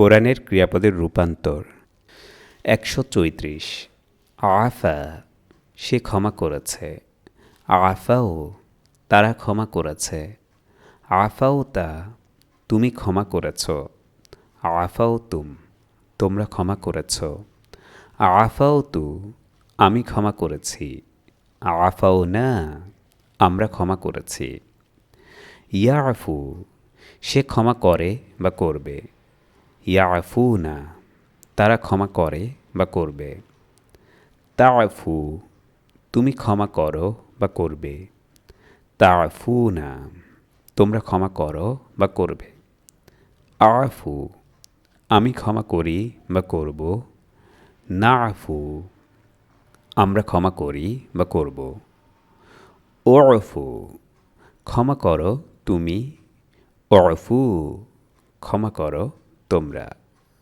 কোরআনের ক্রিয়াপদের রূপান্তর। একশো চৈত্রিশ। আফা, সে ক্ষমা করেছে। আফাও, তারা ক্ষমা করেছে। আফাও তা, তুমি ক্ষমা করেছ। আফাও তুম, তোমরা ক্ষমা করেছ। আফাও তু, আমি ক্ষমা করেছি। আফাও না, আমরা ক্ষমা করেছি। ইয়াফু, সে ক্ষমা করে বা করবে। ইয়াফু না তারা ক্ষমা করে বা করবে। তাফু, তুমি ক্ষমা করো বা করবে। তাফু না তোমরা ক্ষমা করো বা করবে। আফু, আমি ক্ষমা করি বা করব। না আফু আমরা ক্ষমা করি বা করব। ওরফু ক্ষমা করো তুমি। ওরফু ক্ষমা করো তোমরা